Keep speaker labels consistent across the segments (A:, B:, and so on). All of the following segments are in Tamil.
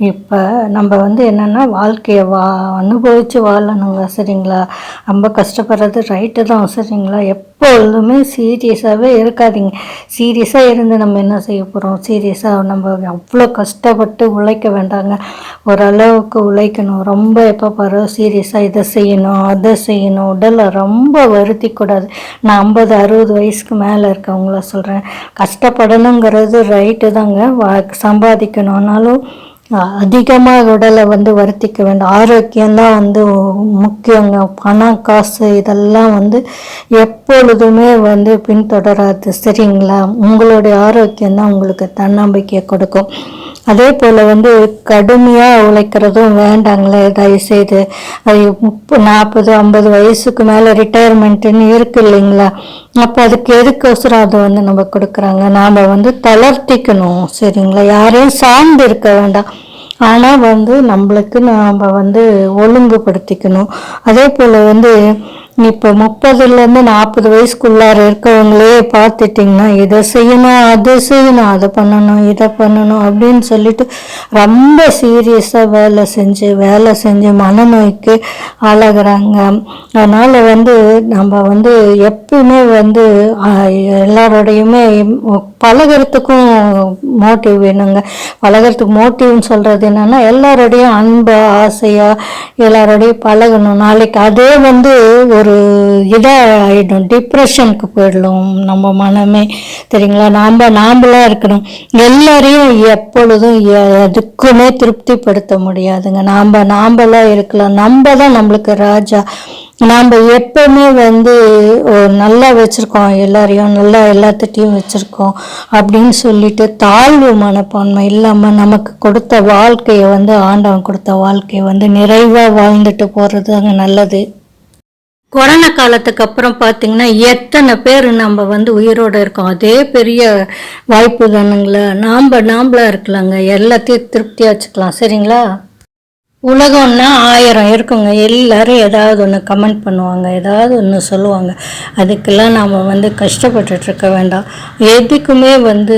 A: இப்போ நம்ம வந்து என்னென்னா வாழ்க்கையை வா அனுபவித்து வாழணுங்க சரிங்களா? ரொம்ப கஷ்டப்படுறது ரைட்டு தான் சரிங்களா? எப்பொழுதுமே சீரியஸாகவே இருக்காதீங்க. சீரியஸாக இருந்து நம்ம என்ன செய்ய போகிறோம் சீரியஸாக நம்ம அவ்வளோ கஷ்டப்பட்டு உழைக்க வேண்டாங்க. ஓரளவுக்கு உழைக்கணும். ரொம்ப எப்போ பாரு சீரியஸாக இதை செய்யணும் அதை செய்யணும். உடலை ரொம்ப வருத்தி கூடாது. நான் ஐம்பது அறுபது வயசுக்கு மேலே இருக்கவங்கள சொல்கிறேன் கஷ்டப்படணுங்கிறது ரைட்டு தாங்க. வா சம்பாதிக்கணும்னாலும் அதிகமாக உடலை வந்து வருத்திக்க வேண்டும். ஆரோக்கியம்தான் வந்து முக்கியங்க. பணம் காசு இதெல்லாம் வந்து எப்பொழுதுமே வந்து பின்தொடராது. சரிங்களா? உங்களுடைய ஆரோக்கியம்தான் உங்களுக்கு தன்னம்பிக்கையை கொடுக்கும். அதே போல் வந்து கடுமையாக உழைக்கிறதும் வேண்டாங்களே தயவுசெய்து. அது முப்பது நாற்பது ஐம்பது வயசுக்கு மேலே ரிட்டையர்மெண்ட்டுன்னு இருக்கு இல்லைங்களா? அப்போ அதுக்கு எதுக்கோசரம் அதை வந்து நம்ம கொடுக்குறாங்க? நாம் வந்து தளர்த்திக்கணும் சரிங்களா? யாரையும் சார்ந்து இருக்க வேண்டாம். ஆனால் வந்து நம்மளுக்கு நாம் வந்து ஒழுங்குபடுத்திக்கணும். அதே போல் வந்து இப்போ முப்பதுலேருந்து நாற்பது வயசுக்குள்ளார இருக்கவங்களே பார்த்துட்டிங்கன்னா இதை செய்யணும் அதை செய்யணும் அதை பண்ணணும் இதை பண்ணணும் அப்படின்னு சொல்லிட்டு ரொம்ப சீரியஸாக வேலை செஞ்சு வேலை செஞ்சு மனநோய்க்கு ஆளாகிறாங்க. அதனால் வந்து நம்ம வந்து எப்பயுமே வந்து எல்லாரோடையுமே பழகிறதுக்கும் மோட்டிவ் வேணுங்க. பழகிறதுக்கு மோட்டிவ்னு சொல்கிறது என்னென்னா எல்லாரோடையும் அன்பு ஆசையாக எல்லாரோடையும் பழகணும். நாளைக்கு அதே வந்து ஒரு இதாக ஆகிடும் டிப்ரெஷனுக்கு போயிடலாம் நம்ம மனமே. சரிங்களா? நாம் நாம்பளாக இருக்கணும். எல்லாரையும் எப்பொழுதும் எதுக்குமே திருப்திப்படுத்த முடியாதுங்க. நாம் நாம்பளாக இருக்கலாம். நம்ம தான் நம்மளுக்கு ராஜா. நாம் எப்பவுமே வந்து நல்லா வச்சுருக்கோம். எல்லாரையும் நல்லா எல்லாத்திட்டையும் வச்சுருக்கோம் அப்படின்னு சொல்லிட்டு தாழ்வு மனப்பான்மை இல்லாமல் நமக்கு கொடுத்த வாழ்க்கையை வந்து ஆண்டவன் கொடுத்த வாழ்க்கையை வந்து நிறைவாக வாழ்ந்துட்டு போகிறது அங்கே நல்லது. கொரோனா காலத்துக்கு அப்புறம் பார்த்தீங்கன்னா எத்தனை பேர் நம்ம வந்து உயிரோடு இருக்கோம். அதே பெரிய வாய்ப்பு தானுங்களா. நாம் நாம்பளாக இருக்கலாங்க. எல்லாத்தையும் திருப்தியாக வச்சுக்கலாம். சரிங்களா? உலகம்னா ஆயிரம் இருக்குங்க. எல்லாரும் ஏதாவது ஒன்று கமெண்ட் பண்ணுவாங்க. ஏதாவது ஒன்று சொல்லுவாங்க. அதுக்கெல்லாம் நாம் வந்து கஷ்டப்பட்டுட்ருக்க வேண்டாம். எதுக்குமே வந்து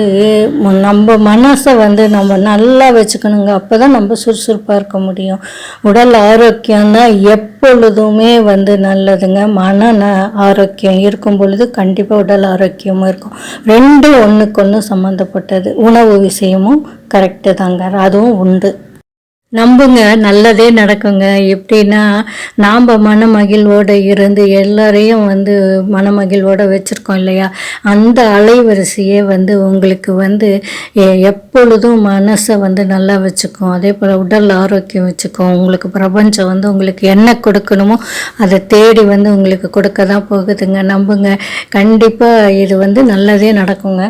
A: நம்ம மனசை வந்து நம்ம நல்லா வச்சுக்கணுங்க. அப்போ தான் நம்ம சுறுசுறுப்பாக இருக்க முடியும். உடல் ஆரோக்கியம் தான் எப்பொழுதுமே வந்து நல்லதுங்க. மன ஆரோக்கியம் இருக்கும் பொழுது கண்டிப்பாக உடல் ஆரோக்கியமும் இருக்கும். ரெண்டும் ஒன்றுக்கு ஒன்று சம்மந்தப்பட்டது உணவு விஷயமும் கரெக்டு தாங்க. அதுவும் உண்டு. நம்புங்க நல்லதே நடக்குங்க. எப்படின்னா நாம் மனமகிழ்வோடு இருந்து எல்லாரையும் வந்து மனமகிழ்வோடு வச்சுருக்கோம் இல்லையா? அந்த அலைவரிசையே வந்து உங்களுக்கு வந்து எப்பொழுதும் மனசை வந்து நல்லா வச்சுக்கும். அதே போல் உடல் ஆரோக்கியம் வச்சுக்கும். உங்களுக்கு பிரபஞ்சம் வந்து உங்களுக்கு என்ன கொடுக்கணுமோ அதை தேடி வந்து உங்களுக்கு கொடுக்க தான் போகுதுங்க. நம்புங்க. கண்டிப்பாக இது வந்து நல்லதே நடக்குங்க.